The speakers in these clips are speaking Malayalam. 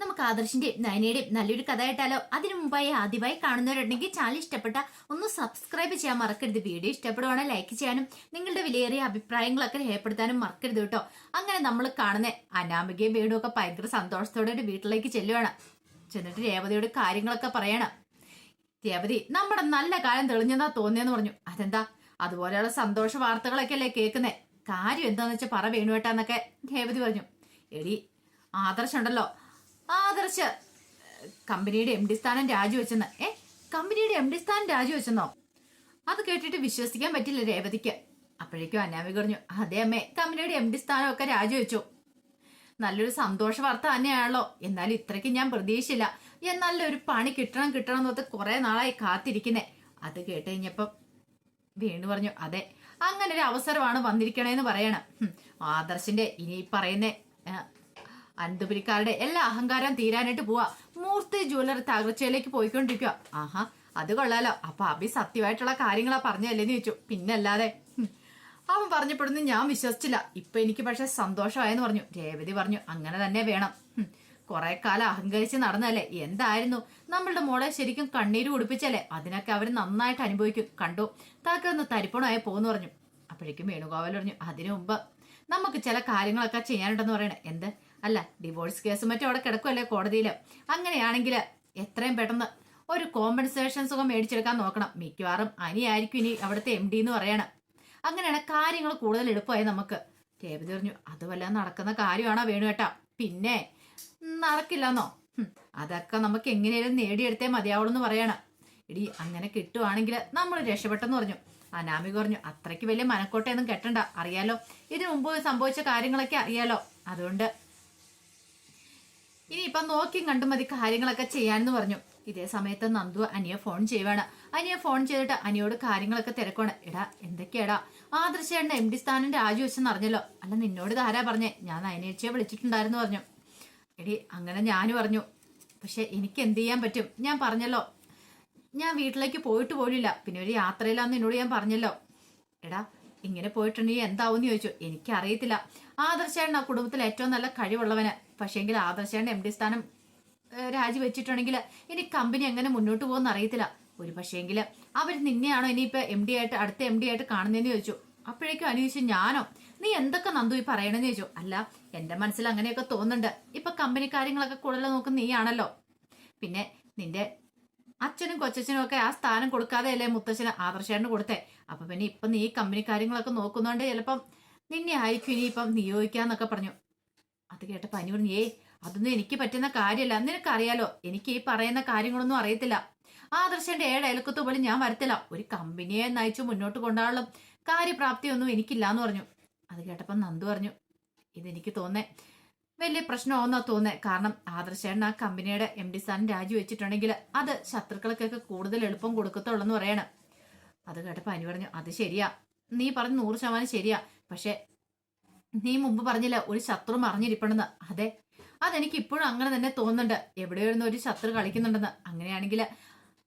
നമുക്ക് ആദർശിന്റെയും നയനയുടെയും നല്ലൊരു കഥ കേട്ടാലോ? അതിനു മുമ്പായി ആദ്യമായി കാണുന്നവരുണ്ടെങ്കിൽ ചാനൽ ഇഷ്ടപ്പെട്ട ഒന്ന് സബ്സ്ക്രൈബ് ചെയ്യാൻ മറക്കരുത്. വീഡിയോ ഇഷ്ടപ്പെടുവാണെങ്കിൽ ലൈക്ക് ചെയ്യാനും നിങ്ങളുടെ വിലയേറിയ അഭിപ്രായങ്ങളൊക്കെ രേഖപ്പെടുത്താനും മറക്കരുത് കേട്ടോ. അങ്ങനെ നമ്മൾ കാണുന്ന അനാമികയും വീടും ഒക്കെ ഭയങ്കര സന്തോഷത്തോടെ ഒരു വീട്ടിലേക്ക് ചെല്ലുവാണ്. ചെന്നിട്ട് രേവതിയോട് കാര്യങ്ങളൊക്കെ പറയണം. രേവതി നമ്മുടെ നല്ല കാലം തെളിഞ്ഞെന്നാ തോന്നിയെന്ന് പറഞ്ഞു. അതെന്താ? അതുപോലെയുള്ള സന്തോഷ വാർത്തകളൊക്കെ അല്ലേ കേൾക്കുന്നേ? കാര്യം എന്താന്ന് വെച്ചാൽ പറ വേണുവേട്ടാന്നൊക്കെ രേവതി പറഞ്ഞു. എടി ആദർശ് ഉണ്ടല്ലോ. ആദർശ് കമ്പനിയുടെ എം ഡി സ്ഥാനം രാജിവെച്ചെന്ന് ഏ കമ്പനിയുടെ എം ഡി സ്ഥാനം രാജിവെച്ചെന്നോ? അത് കേട്ടിട്ട് വിശ്വസിക്കാൻ പറ്റില്ല രേവതിക്ക്. അപ്പോഴേക്കും അനാവി പറഞ്ഞു അതെ അമ്മേ കമ്പനിയുടെ എം ഡി സ്ഥാനമൊക്കെ രാജിവെച്ചു. നല്ലൊരു സന്തോഷ വാർത്ത തന്നെയാണല്ലോ. എന്നാലും ഇത്രയ്ക്ക് ഞാൻ പ്രതീക്ഷിച്ചില്ല. എന്നാലും ഒരു പണി കിട്ടണം കിട്ടണം എന്നൊക്കെ കുറെ നാളായി കാത്തിരിക്കുന്നേ. അത് കേട്ട് കഴിഞ്ഞപ്പം വീണു പറഞ്ഞു അതെ അങ്ങനെ ഒരു അവസരമാണ് വന്നിരിക്കണേന്ന് പറയണം. ആദർശിന്റെ ഇനി പറയുന്നേ അനന്തപുരിക്കാരുടെ എല്ലാ അഹങ്കാരം തീരാനായിട്ട് പോവാ. മൂർത്തി ജ്വല്ലറി തകർച്ചയിലേക്ക് പോയിക്കൊണ്ടിരിക്കുക ആഹാ അത് കൊള്ളാലോ. അപ്പൊ അഭി സത്യമായിട്ടുള്ള കാര്യങ്ങളാ പറഞ്ഞല്ലേന്ന് ചോദിച്ചു. പിന്നല്ലാതെ. അവൻ പറഞ്ഞപ്പെടുന്നു ഞാൻ വിശ്വസിച്ചില്ല. ഇപ്പൊ എനിക്ക് പക്ഷെ സന്തോഷമായെന്ന് പറഞ്ഞു. രേവതി പറഞ്ഞു അങ്ങനെ തന്നെ വേണം. കുറെ കാലം അഹങ്കരിച്ച് നടന്നല്ലേ എന്തായിരുന്നു? നമ്മളുടെ മോളെ ശരിക്കും കണ്ണീര് കുടിപ്പിച്ചല്ലേ? അതിനൊക്കെ അവർ നന്നായിട്ട് അനുഭവിക്കും. കണ്ടു താക്കൊന്ന് തരിപ്പണമായി പോകുന്നു പറഞ്ഞു. അപ്പോഴേക്കും വേണുഗോപാൽ പറഞ്ഞു അതിനു മുമ്പ് നമുക്ക് ചില കാര്യങ്ങളൊക്കെ ചെയ്യാനുണ്ടെന്ന് പറയണേ. എന്ത്? അല്ല ഡിവോഴ്സ് കേസ് മറ്റും അവിടെ കിടക്കുമല്ലേ കോടതിയിൽ അങ്ങനെയാണെങ്കിൽ എത്രയും പെട്ടെന്ന് ഒരു കോമ്പൻസേഷൻ സുഖം മേടിച്ചെടുക്കാൻ നോക്കണം. മിക്കവാറും അനിയായിരിക്കും ഇനി അവിടുത്തെ എം ഡി എന്ന് പറയണം. അങ്ങനെയാണ് കാര്യങ്ങൾ കൂടുതൽ എളുപ്പമായി നമുക്ക്. രേവതി പറഞ്ഞു അത് നടക്കുന്ന കാര്യമാണോ വേണു കേട്ടാ പിന്നെ നടക്കില്ലെന്നോ? അതൊക്കെ നമുക്ക് എങ്ങനെയാലും നേടിയെടുത്തേ മതിയാവുള്ളൂ എന്ന് പറയണം. ഇടി അങ്ങനെ കിട്ടുവാണെങ്കിൽ നമ്മൾ രക്ഷപ്പെട്ടെന്ന് പറഞ്ഞു. അനാമിക പറഞ്ഞു അത്രയ്ക്ക് വലിയ മനക്കോട്ടയൊന്നും കെട്ടണ്ട. അറിയാലോ ഇതിനു മുമ്പ് സംഭവിച്ച കാര്യങ്ങളൊക്കെ അറിയാലോ. അതുകൊണ്ട് ഇനി ഇപ്പൊ നോക്കിയും കണ്ടും മതി കാര്യങ്ങളൊക്കെ ചെയ്യാന്ന് പറഞ്ഞു. ഇതേ സമയത്ത് നന്ദു അനിയെ ഫോൺ ചെയ്യുവാണ്. അനിയെ ഫോൺ ചെയ്തിട്ട് അനിയോട് കാര്യങ്ങളൊക്കെ തിരക്കാണ് എടാ എന്തൊക്കെയാടാ? ആദർശേണ്ട എം ഡി സ്ഥാനം രാജിവെച്ചെന്ന് അറിഞ്ഞല്ലോ. അല്ല നിന്നോട് ഇതാരാ പറഞ്ഞേ? ഞാൻ നയനേച്ചിയെ വിളിച്ചിട്ടുണ്ടായിരുന്നു പറഞ്ഞു. എടി അങ്ങനെ ഞാനും പറഞ്ഞു പക്ഷെ എനിക്ക് എന്ത് ചെയ്യാൻ പറ്റും? ഞാൻ പറഞ്ഞല്ലോ. ഞാൻ വീട്ടിലേക്ക് പോയിട്ട് പോലില്ല. പിന്നെ ഒരു യാത്രയിലാന്ന് എന്നോട് ഞാൻ പറഞ്ഞല്ലോ. എടാ ഇങ്ങനെ പോയിട്ടുണ്ടെങ്കിൽ എന്താവും എന്ന് ചോദിച്ചു. എനിക്കറിയത്തില്ല. ആദർശേണ്ണ കുടുംബത്തിൽ ഏറ്റവും നല്ല കഴിവുള്ളവന്. പക്ഷേങ്കിൽ ആദർശേണ്ട എം ഡി സ്ഥാനം രാജിവെച്ചിട്ടുണ്ടെങ്കിൽ ഇനി കമ്പനി എങ്ങനെ മുന്നോട്ട് പോകുമെന്ന് അറിയത്തില്ല. ഒരു പക്ഷേങ്കിൽ അവർ നിന്നെയാണോ ഇനിയിപ്പോ എം ഡി ആയിട്ട് അടുത്ത എം ഡി ആയിട്ട് കാണുന്നതെന്ന് ചോദിച്ചു. അപ്പോഴേക്കും അനു ഞാനോ? നീ എന്തൊക്കെ നന്ദു ഈ പറയണെന്ന് ചോദിച്ചു. അല്ല എന്റെ മനസ്സിൽ അങ്ങനെയൊക്കെ തോന്നുന്നുണ്ട്. ഇപ്പൊ കമ്പനി കാര്യങ്ങളൊക്കെ കൂടുതൽ നോക്കുന്ന നീയാണല്ലോ. പിന്നെ നിന്റെ അച്ഛനും കൊച്ചനും ഒക്കെ ആ സ്ഥാനം കൊടുക്കാതെ അല്ലേ മുത്തച്ഛന് ആദർശേട്ടന് കൊടുത്തേ? അപ്പൊ പിന്നെ ഇപ്പൊ നീ കമ്പനി കാര്യങ്ങളൊക്കെ നോക്കുന്നോണ്ട് ചിലപ്പം നിന്നെ ആയിരിക്കും ഇനിയിപ്പം നിയോഗിക്കാന്നൊക്കെ പറഞ്ഞു. അത് കേട്ട പനി പറഞ്ഞു ഏയ് അതൊന്നും എനിക്ക് പറ്റുന്ന കാര്യമല്ല. നിനക്കറിയാലോ എനിക്ക് ഈ പറയുന്ന കാര്യങ്ങളൊന്നും അറിയത്തില്ല. ആദർശന്റെ ഏഴ് അയൽക്കത്ത് പോലും ഞാൻ വരത്തില്ല. ഒരു കമ്പനിയെ നയിച്ചു മുന്നോട്ട് കൊണ്ടാളും കാര്യപ്രാപ്തിയൊന്നും എനിക്കില്ല എന്ന് പറഞ്ഞു. അത് കേട്ടപ്പം നന്ദു പറഞ്ഞു ഇതെനിക്ക് തോന്നേ വലിയ പ്രശ്നമാവുന്നാ തോന്നേ. കാരണം ആദർശേണ്ണ ആ കമ്പനിയുടെ എം ഡി സ്ഥാനം രാജിവെച്ചിട്ടുണ്ടെങ്കിൽ അത് ശത്രുക്കൾക്കൊക്കെ കൂടുതൽ എളുപ്പം കൊടുക്കത്തുള്ളൂ എന്ന് പറയണം. അത് കേട്ടപ്പോൾ അനി പറഞ്ഞു അത് ശരിയാ. നീ പറഞ്ഞ നൂറ് ശതമാനം ശരിയാ. പക്ഷെ നീ മുമ്പ് പറഞ്ഞില്ല ഒരു ശത്രു മറിഞ്ഞിരിപ്പണെന്ന് അതെ. അതെനിക്ക് ഇപ്പോഴും അങ്ങനെ തന്നെ തോന്നുന്നുണ്ട്. എവിടെയോ ഇരുന്ന് ഒരു ശത്രു കളിക്കുന്നുണ്ടെന്ന്. അങ്ങനെയാണെങ്കിൽ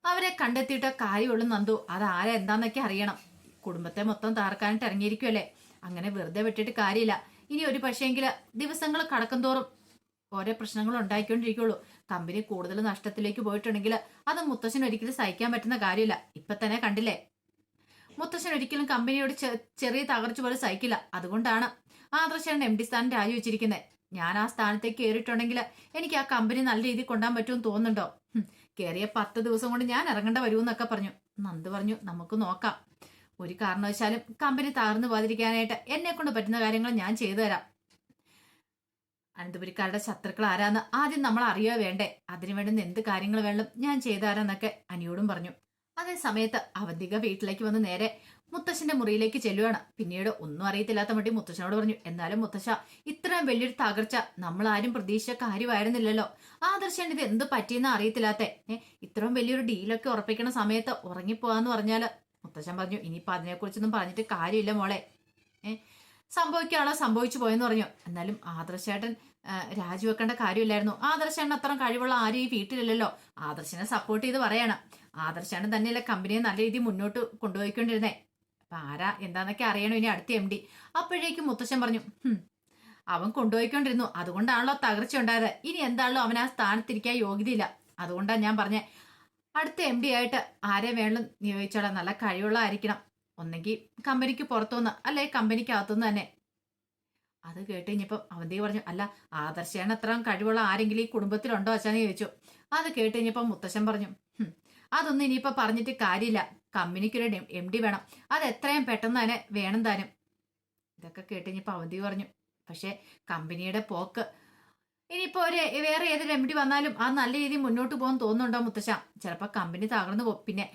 അവരെ കണ്ടെത്തിയിട്ട് കാര്യമുള്ളൂ നന്ദു. അത് എന്താന്നൊക്കെ അറിയണം. കുടുംബത്തെ മൊത്തം താർക്കാനായിട്ട് ഇറങ്ങിയിരിക്കുമല്ലേ അങ്ങനെ വെറുതെ വിട്ടിട്ട് കാര്യമില്ല. ഇനി ഒരു പക്ഷേങ്കിൽ ദിവസങ്ങൾ കടക്കും തോറും ഓരോ പ്രശ്നങ്ങൾ ഉണ്ടായിക്കൊണ്ടിരിക്കുള്ളൂ. കമ്പനി കൂടുതൽ നഷ്ടത്തിലേക്ക് പോയിട്ടുണ്ടെങ്കിൽ അത് മുത്തശ്ശൻ ഒരിക്കലും സഹിക്കാൻ പറ്റുന്ന കാര്യമില്ല. ഇപ്പൊ തന്നെ കണ്ടില്ലേ? മുത്തശ്ശൻ ഒരിക്കലും കമ്പനിയോട് ചെറിയ തകർച്ച പോലും സഹിക്കില്ല. അതുകൊണ്ടാണ് ആദർശാണ് എം ഡി സ്ഥാനം രാജിവെച്ചിരിക്കുന്നത് ഞാൻ ആ സ്ഥാനത്തേക്ക് കയറിയിട്ടുണ്ടെങ്കിൽ എനിക്ക് ആ കമ്പനി നല്ല രീതിയിൽ കൊണ്ടാൻ പറ്റുമെന്ന് തോന്നുന്നുണ്ടോ? കയറിയ പത്ത് ദിവസം കൊണ്ട് ഞാൻ ഇറങ്ങേണ്ട വരുമെന്നൊക്കെ പറഞ്ഞു. നന്ദു പറഞ്ഞു നമുക്ക് നോക്കാം. ഒരു കാരണവശാലും കമ്പനി തകർന്നു പോകാതിരിക്കാനായിട്ട് എന്നെ കൊണ്ട് പറ്റുന്ന കാര്യങ്ങൾ ഞാൻ ചെയ്തു തരാം. അനന്തപുരിക്കാരുടെ ശത്രുക്കൾ ആരാന്ന് ആദ്യം നമ്മൾ അറിയോ വേണ്ടേ? അതിനു വേണ്ടുന്ന എന്ത് കാര്യങ്ങൾ വേണം ഞാൻ ചെയ്തു തരാന്നൊക്കെ അനിയോടും പറഞ്ഞു. അതേ സമയത്ത് അവന്തിക വീട്ടിലേക്ക് വന്ന് നേരെ മുത്തശ്ശന്റെ മുറിയിലേക്ക് ചെല്ലുവാണ്. പിന്നീട് ഒന്നും അറിയത്തില്ലാത്ത മട്ടി മുത്തശ്ശനോട് പറഞ്ഞു എന്നാലും മുത്തശ്ശ ഇത്രയും വലിയൊരു തകർച്ച നമ്മൾ ആരും പ്രതീക്ഷിച്ച കാര്യമായിരുന്നില്ലല്ലോ. ആദർശൻ ഇത് എന്ത് പറ്റിയെന്ന് അറിയത്തില്ലാത്ത. ഇത്രയും വലിയൊരു ഡീലൊക്കെ ഉറപ്പിക്കണ സമയത്ത് ഉറങ്ങിപ്പോവാന്ന് പറഞ്ഞാൽ മുത്തശ്ശൻ പറഞ്ഞു ഇനിയിപ്പോ അതിനെക്കുറിച്ചൊന്നും പറഞ്ഞിട്ട് കാര്യമില്ല മോളെ. ഏ സംഭവിക്കാനുള്ള സംഭവിച്ചു പോയെന്ന് പറഞ്ഞു. എന്നാലും ആദർശേട്ടൻ രാജിവെക്കേണ്ട കാര്യമില്ലായിരുന്നു. ആദർശേട്ടൻ അത്ര കഴിവുള്ള ആരും ഈ വീട്ടിലില്ലല്ലോ. ആദർശനെ സപ്പോർട്ട് ചെയ്ത് പറയണം. ആദർശാണ് തന്നെയല്ലേ കമ്പനിയെ നല്ല രീതിയിൽ മുന്നോട്ട് കൊണ്ടുപോയിക്കൊണ്ടിരുന്നേ. അപ്പൊ ആരാ എന്താന്നൊക്കെ അറിയണോ ഇനി അടുത്ത എം ഡി അപ്പോഴേക്കും മുത്തശ്ശൻ പറഞ്ഞു അവൻ കൊണ്ടുപോയിക്കൊണ്ടിരുന്നു. അതുകൊണ്ടാണല്ലോ തകർച്ച ഉണ്ടായത്. ഇനി എന്താണല്ലോ അവൻ ആ സ്ഥാനത്തിരിക്കാൻ യോഗ്യതയില്ല. അതുകൊണ്ടാണ് ഞാൻ പറഞ്ഞേ അടുത്ത എം ഡി ആയിട്ട് ആരെ വേണം നിയോഗിച്ചോളാം നല്ല കഴിവുള്ള ആയിരിക്കണം ഒന്നെങ്കിൽ കമ്പനിക്ക് പുറത്തുനിന്ന് അല്ലെ കമ്പനിക്ക് അകത്തുനിന്ന് തന്നെ. അത് കേട്ട് കഴിഞ്ഞപ്പോൾ അവന്തി പറഞ്ഞു അല്ല ആദർശയാണ് അത്രയും കഴിവുള്ള ആരെങ്കിലും ഈ കുടുംബത്തിലുണ്ടോ വെച്ചാന്ന് ചോദിച്ചു. അത് കേട്ട് കഴിഞ്ഞപ്പം മുത്തശ്ശൻ പറഞ്ഞു "ഹും, അതൊന്നും ഇനിയിപ്പോ പറഞ്ഞിട്ട് കാര്യമില്ല. കമ്പനിക്കൊരു എം ഡി വേണം. അത് എത്രയും പെട്ടെന്ന് തന്നെ വേണം താനും. ഇതൊക്കെ കേട്ട് കഴിഞ്ഞപ്പോൾ അവന്തി പറഞ്ഞു പക്ഷേ കമ്പനിയുടെ പോക്ക്. ഇനിയിപ്പോ ഒരു വേറെ ഏതൊരു എം ഡി വന്നാലും അത് നല്ല രീതിയിൽ മുന്നോട്ട് പോകാൻ തോന്നുന്നുണ്ടോ മുത്തശ്ശ? ചിലപ്പോൾ കമ്പനി തകർന്നു പോകും. പിന്നെ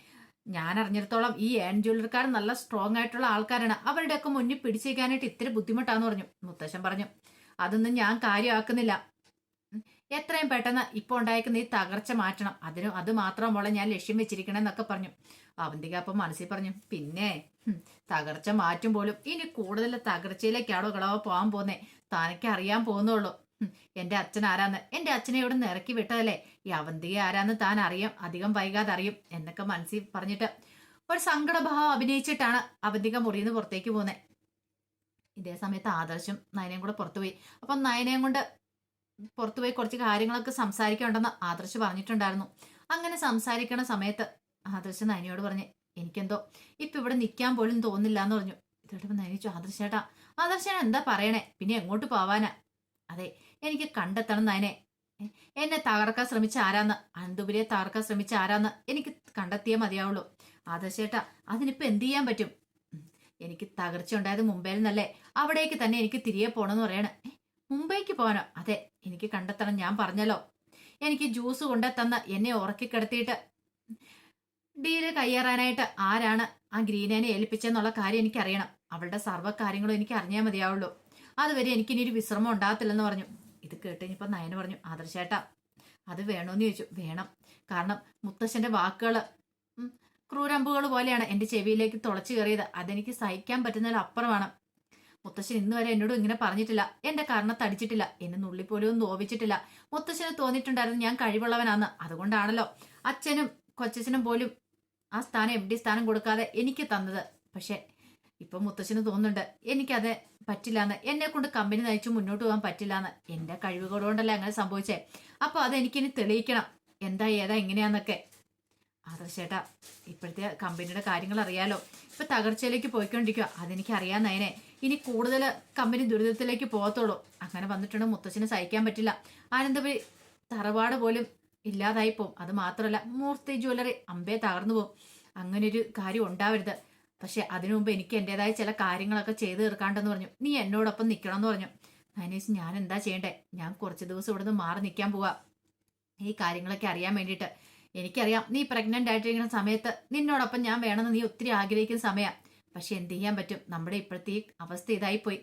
ഞാൻ അറിഞ്ഞിടത്തോളം ഈ ഏൺ ജ്വല്ലറിക്കാർ നല്ല സ്ട്രോങ് ആയിട്ടുള്ള ആൾക്കാരാണ്. അവരുടെയൊക്കെ മുന്നിൽ പിടിച്ചേക്കാനായിട്ട് ഇത്തിരി ബുദ്ധിമുട്ടാന്ന് പറഞ്ഞു. മുത്തശ്ശൻ പറഞ്ഞു അതൊന്നും ഞാൻ കാര്യമാക്കുന്നില്ല. എത്രയും പെട്ടെന്ന് ഇപ്പൊ ഉണ്ടായിരിക്കുന്ന ഈ തകർച്ച മാറ്റണം. അതിന് അത് മാത്രം മോളെ ഞാൻ ലക്ഷ്യം വെച്ചിരിക്കണമെന്നൊക്കെ പറഞ്ഞു. അവന്തിക അപ്പം മനസ്സിൽ പറഞ്ഞു പിന്നെ തകർച്ച മാറ്റും പോലും. ഇനി കൂടുതൽ തകർച്ചയിലേക്കാണോ കളവോ പോകാൻ പോന്നേ താനൊക്കെ അറിയാൻ പോകുന്നുള്ളൂ. എന്റെ അച്ഛൻ ആരാന്ന്? എന്റെ അച്ഛനെ ഇവിടെ നിന്ന് ഇറക്കി വിട്ടതല്ലേ? ഈ അവന്തിക ആരാന്ന് താൻ അറിയാം. അധികം വൈകാതെ അറിയും. എന്നൊക്കെ മനസ്സിൽ പറഞ്ഞിട്ട് ഒരു സങ്കടഭാവം അഭിനയിച്ചിട്ടാണ് അവന്തിക മുറിയിൽ നിന്ന് പുറത്തേക്ക് പോകുന്നത് ഇതേ സമയത്ത് ആദർശം നയനയും കൂടെ പുറത്തുപോയി. അപ്പം നയനയും കൊണ്ട് പുറത്തുപോയി കുറച്ച് കാര്യങ്ങളൊക്കെ സംസാരിക്കാനുണ്ടെന്ന് ആദർശ് പറഞ്ഞിട്ടുണ്ടായിരുന്നു. അങ്ങനെ സംസാരിക്കണ സമയത്ത് ആദർശ് നനിയോട് പറഞ്ഞു എനിക്കെന്തോ ഇപ്പൊ ഇവിടെ നിൽക്കാൻ പോലും തോന്നില്ല എന്ന് പറഞ്ഞു ഇതോടൊപ്പം നയനിച്ചു ആദർശേട്ടാ ആദർശേട്ടൻ എന്താ പറയണേ? പിന്നെ എങ്ങോട്ട് പോവാനാ? അതെ എനിക്ക് കണ്ടെത്തണം നയനെ. എന്നെ തകർക്കാൻ ശ്രമിച്ച ആരാന്ന്? അനന്തപുരിയെ തകർക്കാൻ ശ്രമിച്ച ആരാന്ന്? എനിക്ക് കണ്ടെത്തിയേ മതിയാവുള്ളൂ. ആദർശേട്ടാ അതിനിപ്പോ എന്ത് ചെയ്യാൻ പറ്റും? എനിക്ക് തകർച്ച ഉണ്ടായത് മുംബൈയിൽ നിന്നല്ലേ. അവിടേക്ക് തന്നെ എനിക്ക് തിരികെ പോണെന്ന് പറയണേ. മുംബൈക്ക് പോകാനോ? അതെ എനിക്ക് കണ്ടെത്തണം ഞാൻ പറഞ്ഞല്ലോ. എനിക്ക് ജ്യൂസ് കൊണ്ടെത്തന്ന് എന്നെ ഉറക്കിക്കിടത്തിയിട്ട്. ഡീൽ കയ്യേറാനായിട്ട് ആരാണ് ആ ഗ്രീനേനെ ഏൽപ്പിച്ചെന്നുള്ള കാര്യം എനിക്കറിയണം. അവളുടെ സർവ കാര്യങ്ങളും എനിക്ക് അറിഞ്ഞാൽ മതിയാവുള്ളൂ. അതുവരെ എനിക്കിനി ഒരു വിശ്രമം ഉണ്ടാകത്തില്ലെന്ന് പറഞ്ഞു. ഇത് കേട്ട് ഇനിയിപ്പോൾ നയന പറഞ്ഞു ആദർശേട്ടാ അത് വേണോന്ന് ചോദിച്ചു. വേണം. കാരണം മുത്തശ്ശന്റെ വാക്കുകൾ ക്രൂരമ്പുകൾ പോലെയാണ് എന്റെ ചെവിയിലേക്ക് തുളച്ചു കയറിയത്. അതെനിക്ക് സഹിക്കാൻ പറ്റുന്നതിൽ അപ്പുറമാണ് മുത്തശ്ശൻ ഇന്ന് വരെ എന്നോട് ഇങ്ങനെ പറഞ്ഞിട്ടില്ല. എന്റെ കർണത്തടിച്ചിട്ടില്ല എന്നെ നുള്ളിപ്പോലും നോവിച്ചിട്ടില്ല. മുത്തശ്ശന് തോന്നിയിട്ടുണ്ടായിരുന്നു ഞാൻ കഴിവുള്ളവനാന്ന്. അതുകൊണ്ടാണല്ലോ അച്ഛനും കൊച്ചച്ഛനും പോലും ആ സ്ഥാനം എം ഡി സ്ഥാനം കൊടുക്കാതെ എനിക്ക് തന്നത്. പക്ഷെ ഇപ്പൊ മുത്തശ്ശന് തോന്നുന്നുണ്ട് എനിക്കത് പറ്റില്ലാന്ന്. എന്നെ കൊണ്ട് കമ്പനി നയിച്ചു മുന്നോട്ട് പോകാൻ പറ്റില്ലാന്ന്. എന്റെ കഴിവുകളോണ്ടല്ലേ അങ്ങനെ സംഭവിച്ചേ. അപ്പൊ അത് എനിക്കിനി തെളിയിക്കണം. എന്താ ഏതാ എങ്ങനെയാന്നൊക്കെ. ആദർശേട്ടാ ഇപ്പോഴത്തെ കമ്പനിയുടെ കാര്യങ്ങൾ അറിയാലോ. ഇപ്പൊ തകർച്ചയിലേക്ക് പോയിക്കൊണ്ടിരിക്കുക അതെനിക്ക് അറിയാൻ നയനെ. ഇനി കൂടുതൽ കമ്പനി ദുരിതത്തിലേക്ക് പോകത്തുള്ളൂ അങ്ങനെ വന്നിട്ടുണ്ട് മുത്തച്ഛന് സഹിക്കാൻ പറ്റില്ല. ആനന്ദപുരി തറവാട് പോലും ഇല്ലാതായി പോവും. അത് മാത്രമല്ല മൂർത്തി ജ്വല്ലറി അമ്പേ തകർന്നു പോവും. അങ്ങനെ ഒരു കാര്യം ഉണ്ടാവരുത്. പക്ഷെ അതിനു മുമ്പ് എനിക്ക് എന്റേതായ ചില കാര്യങ്ങളൊക്കെ ചെയ്തു തീർക്കാണ്ടെന്ന് പറഞ്ഞു. നീ എന്നോടൊപ്പം നിൽക്കണം എന്ന് പറഞ്ഞു. നൈനേസ് ഞാൻ എന്താ ചെയ്യണ്ടേ? ഞാൻ കുറച്ച് ദിവസം ഇവിടുന്ന് മാറി നിൽക്കാൻ പോവാ. ഈ കാര്യങ്ങളൊക്കെ അറിയാൻ വേണ്ടിയിട്ട്. എനിക്കറിയാം നീ പ്രഗ്നന്റ് ആയിട്ടിരിക്കുന്ന സമയത്ത് നിന്നോടൊപ്പം ഞാൻ വേണമെന്ന് നീ ഒത്തിരി ആഗ്രഹിക്കുന്ന സമയം. പക്ഷെ എന്ത് ചെയ്യാൻ പറ്റും? നമ്മുടെ ഇപ്പോഴത്തെ അവസ്ഥ ഇതായിപ്പോയി.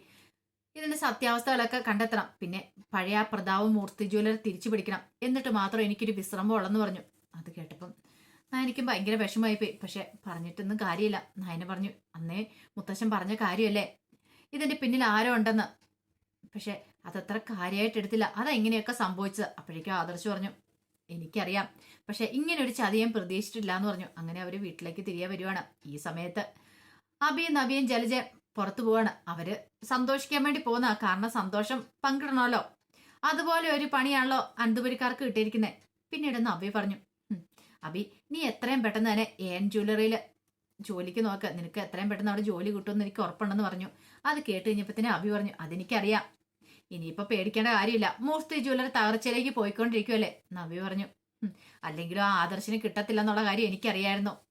ഇതിന്റെ സത്യാവസ്ഥകളൊക്കെ കണ്ടെത്തണം. പിന്നെ പഴയ പ്രതാപ മൂർത്തി ജ്വല്ലറി തിരിച്ചു പിടിക്കണം. എന്നിട്ട് മാത്രം എനിക്കൊരു വിശ്രമം ഉള്ളെന്ന് പറഞ്ഞു. അത് കേട്ടപ്പം നായനിക്കും ഭയങ്കര വിഷമമായി പോയി പക്ഷെ പറഞ്ഞിട്ടൊന്നും കാര്യമില്ല. നായന പറഞ്ഞു അന്നേ മുത്തശ്ശൻ പറഞ്ഞ കാര്യമല്ലേ? ഇതിന്റെ പിന്നിൽ ആരോ ഉണ്ടെന്ന്. പക്ഷെ അതത്ര കാര്യമായിട്ട് എടുത്തില്ല അതെങ്ങനെയൊക്കെ സംഭവിച്ചത്. അപ്പോഴേക്കും ആദർശ് പറഞ്ഞു എനിക്കറിയാം. പക്ഷെ ഇങ്ങനെ ഒരു ചതിയും പ്രതീക്ഷിച്ചിട്ടില്ല എന്ന് പറഞ്ഞു. അങ്ങനെ അവർ വീട്ടിലേക്ക് തിരികെ വരുവാണ്. ഈ സമയത്ത് അബിയും നബിയും ജലജ പുറത്തു പോവാണ്. അവർ സന്തോഷിക്കാൻ വേണ്ടി പോകുന്ന കാരണം സന്തോഷം പങ്കിടണമല്ലോ. അതുപോലെ ഒരു പണിയാണല്ലോ അനന്തപുരിക്കാർക്ക് കിട്ടിയിരിക്കുന്നത് പിന്നീട് നബി പറഞ്ഞു "ഉം, അബി നീ എത്രയും പെട്ടെന്ന് തന്നെ ഏൻ ജ്വല്ലറിയിൽ ജോലിക്ക് നോക്ക്. നിനക്ക് എത്രയും പെട്ടെന്ന് അവിടെ ജോലി കിട്ടുമെന്ന് എനിക്ക് ഉറപ്പുണ്ടെന്ന് പറഞ്ഞു. അത് കേട്ട് കഴിഞ്ഞപ്പോൾ തന്നെ അബി പറഞ്ഞു അതെനിക്കറിയാം. ഇനിയിപ്പോ പേടിക്കേണ്ട കാര്യമില്ല. മൂർത്തി ജ്വല്ലറി തകർച്ചയിലേക്ക് പോയിക്കൊണ്ടിരിക്കുമല്ലേ നവി പറഞ്ഞു. "ഉം, അല്ലെങ്കിലും ആ ആദർശിന് കിട്ടത്തില്ല എന്നുള്ള കാര്യം എനിക്കറിയായിരുന്നു.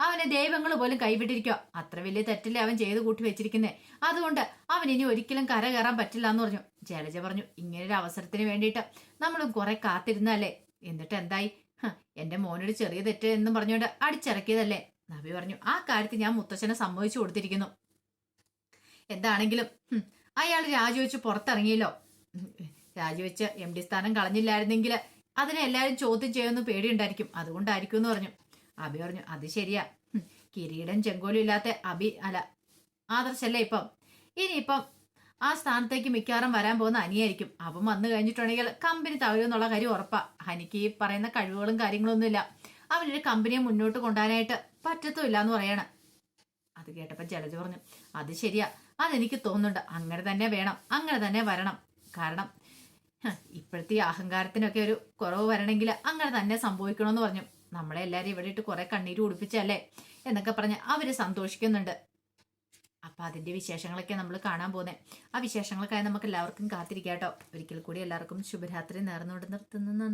അവനെ ദൈവങ്ങൾ പോലും കൈവിട്ടിരിക്കുക അത്ര വലിയ തെറ്റല്ലേ അവൻ ചെയ്ത് കൂട്ടി വെച്ചിരിക്കുന്നേ. അതുകൊണ്ട് അവൻ ഇനി ഒരിക്കലും കര കയറാൻ പറ്റില്ല എന്ന് പറഞ്ഞു. ജലജ പറഞ്ഞു ഇങ്ങനൊരു അവസരത്തിന് വേണ്ടിയിട്ട് നമ്മൾ കുറെ കാത്തിരുന്നല്ലേ എന്നിട്ട് എന്തായി? എന്റെ മോനൊരു ചെറിയ തെറ്റ് എന്നും പറഞ്ഞുകൊണ്ട് അടിച്ചിറക്കിയതല്ലേ? നബി പറഞ്ഞു ആ കാര്യത്തിൽ ഞാൻ മുത്തച്ഛനെ സമ്മതിച്ചു കൊടുത്തിരിക്കുന്നു. എന്താണെങ്കിലും അയാൾ രാജിവെച്ച് പുറത്തിറങ്ങിയല്ലോ. രാജിവെച്ച് എം ഡി സ്ഥാനം കളഞ്ഞില്ലായിരുന്നെങ്കിൽ അതിനെ എല്ലാവരും ചോദ്യം ചെയ്യുമെന്ന് പേടിയുണ്ടായിരിക്കും. അതുകൊണ്ടായിരിക്കും എന്ന് പറഞ്ഞു. അബി പറഞ്ഞു അത് ശരിയാ. കിരീടം ചെങ്കോലും ഇല്ലാത്ത അബി അല്ല. ആദർശല്ലേ ഇപ്പം? ഇനിയിപ്പം ആ സ്ഥാനത്തേക്ക് മിക്കവാറും വരാൻ പോകുന്ന അനിയായിരിക്കും. അവൻ വന്നു കഴിഞ്ഞിട്ടുണ്ടെങ്കിൽ കമ്പനി തവരുമെന്നുള്ള കാര്യം ഉറപ്പാ. ഹനിക്ക് ഈ പറയുന്ന കഴിവുകളും കാര്യങ്ങളൊന്നും ഇല്ല അവനൊരു കമ്പനിയെ മുന്നോട്ട് കൊണ്ടുപോകാനായിട്ട് പറ്റത്തുമില്ല എന്ന് പറയാണ്. അത് കേട്ടപ്പോൾ ജലജ പറഞ്ഞു അത് ശരിയാ. അതെനിക്ക് തോന്നുന്നുണ്ട്. അങ്ങനെ തന്നെ വേണം. അങ്ങനെ തന്നെ വരണം. കാരണം ഇപ്പോഴത്തെ അഹങ്കാരത്തിനൊക്കെ ഒരു കുറവ് വരണമെങ്കിൽ അങ്ങനെ തന്നെ സംഭവിക്കണമെന്ന് പറഞ്ഞു. നമ്മളെ എല്ലാവരും ഇവിടെ ഇട്ട് കുറെ കണ്ണീര് കുടിപ്പിച്ചല്ലേ എന്നൊക്കെ പറഞ്ഞ് അവർ സന്തോഷിക്കുന്നുണ്ട്. അപ്പൊ അതിന്റെ വിശേഷങ്ങളൊക്കെ നമ്മൾ കാണാൻ പോകുന്നത് ആ വിശേഷങ്ങൾക്കായി നമുക്ക് എല്ലാവർക്കും കാത്തിരിക്കാട്ടോ ഒരിക്കൽ കൂടി എല്ലാവർക്കും ശുഭരാത്രി നേർന്നുകൊണ്ട് നിർത്തുന്നു.